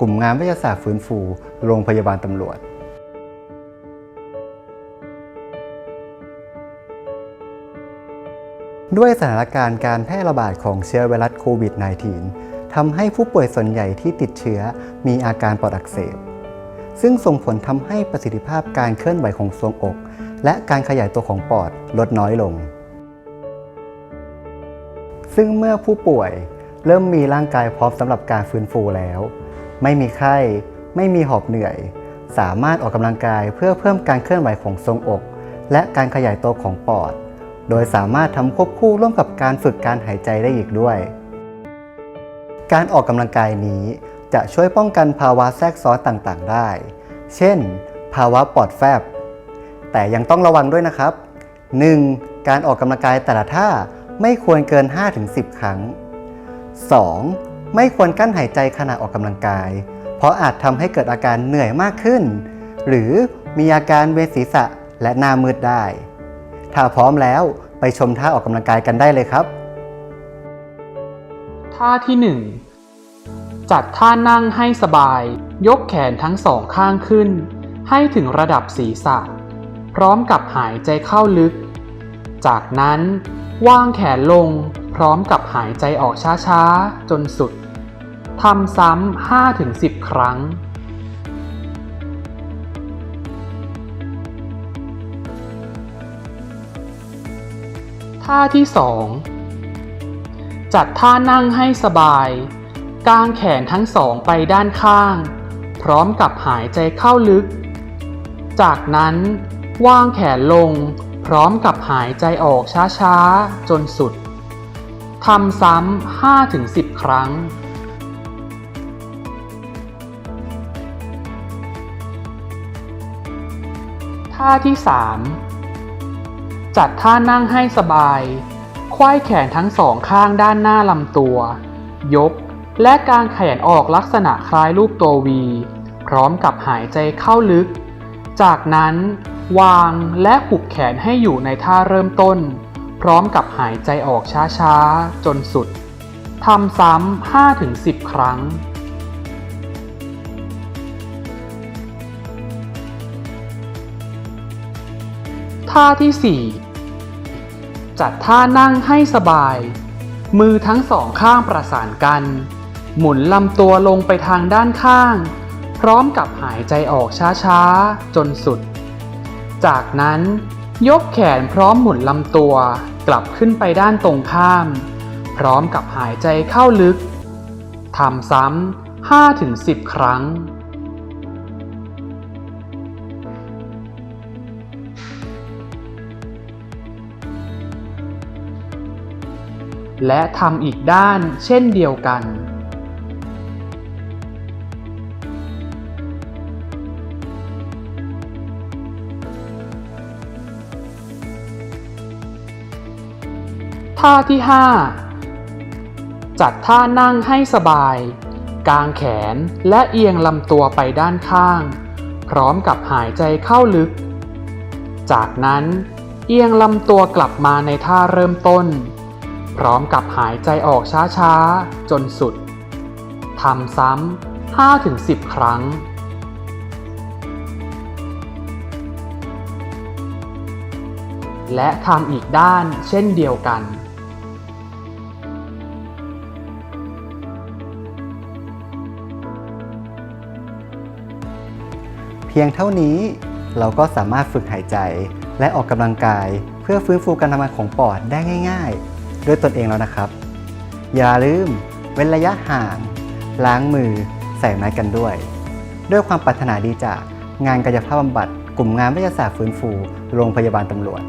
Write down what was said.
กลุ่มงานวิทยาศาสตร์ฟื้นฟู โรงพยาบาลตำรวจด้วยสถานการณ์การแพร่ระบาดของเชื้อไวรัสโควิด -19 ทำให้ผู้ป่วยส่วนใหญ่ที่ติดเชื้อมีอาการปอดอักเสบ ซึ่งส่งผลทำให้ประสิทธิภาพการเคลื่อนไหวของทรวงอก และการขยายตัวของปอดลดน้อยลง ซึ่งเมื่อผู้ป่วยเริ่มมีร่างกายพร้อมสำหรับการฟื้นฟูแล้ว ไม่มีไข้ ไม่มีหอบเหนื่อย สามารถออกกำลังกายเพื่อเพิ่มการเคลื่อนไหวของทรงอก และการขยายตัวของปอด โดยสามารถทำควบคู่ร่วมกับการฝึกการหายใจได้อีกด้วย การออกกำลังกายนี้จะช่วยป้องกันภาวะแทรกซ้อนต่างๆ ได้ เช่น ภาวะปอดแฟบ แต่ยังต้องระวังด้วยนะครับ 1. การออกกำลังกายแต่ละท่าไม่ควรเกิน 5-10 ครั้ง 2. ไม่ควรกั้นหายใจขณะออกกำลังกาย เพราะอาจทำให้เกิดอาการเหนื่อยมากขึ้น หรือมีอาการเวียนศีรษะและหน้ามืดได้ ถ้าพร้อมแล้วไปชมท่าออกกำลังกายกันได้เลยครับ ท่าที่ 1 จัดท่านั่งให้สบาย ยกแขนทั้งสองข้างขึ้น ให้ถึงระดับศีรษะ พร้อมกับหายใจเข้าลึก จากนั้นวางแขนลง พร้อมกับหายใจออกช้าๆ จนสุด ทำซ้ำ 5-10 ครั้ง ท่าที่ 2 จัดท่านั่งให้สบาย กางแขนทั้งสองไปด้านข้าง พร้อมกับหายใจเข้าลึก จากนั้นวางแขนลง พร้อมกับหายใจออกช้าๆ จนสุด ทำซ้ำ5-10 ครั้ง ท่าที่ 3 จัดท่านั่งให้สบาย ควายแขนทั้งสองข้างด้านหน้าลำตัว ยกและการแขนออกลักษณะคล้ายรูปตัววี พร้อมกับหายใจเข้าลึก จากนั้น วางและหุบแขนให้อยู่ในท่าเริ่มต้น ร้อมกับหายใจออกช้าๆ จนสุด ทำซ้ำ5-10 ครั้งท่าที่ 4 จัดท่านั่งให้สบาย มือทั้งสองข้างประสานกัน หมุนลำตัวลงไปทางด้านข้าง พร้อมกับหายใจออกช้าๆ จนสุด จากนั้นยกแขนพร้อมหมุนลำตัว กลับขึ้นไปด้านตรงข้าม พร้อมกับหายใจเข้าลึกทำซ้ำ5-10 ครั้ง และทำอีกด้านเช่นเดียวกัน ท่าที่ 5 จัดท่านั่งให้สบาย กางแขนและเอียงลำตัวไปด้านข้าง พร้อมกับหายใจเข้าลึก จากนั้นเอียงลำตัวกลับมาในท่าเริ่มต้น พร้อมกับหายใจออกช้าๆ จนสุด ทำซ้ำ 5-10 ครั้งและทำอีกด้านเช่นเดียวกัน พียงเท่านี้ เราก็สามารถฝึกหายใจ และออกกำลังกาย เพื่อฟื้นฟูการทำงานของปอดได้ง่าย ๆ ด้วยตนเองแล้วนะครับ อย่าลืม เว้นระยะห่าง ล้างมือ ใส่ไม้กันด้วย ด้วยความปรารถนาดีจากงานกายภาพบำบัด กลุ่มงานวิทยาศาสตร์ฟื้นฟู โรงพยาบาลตำรวจ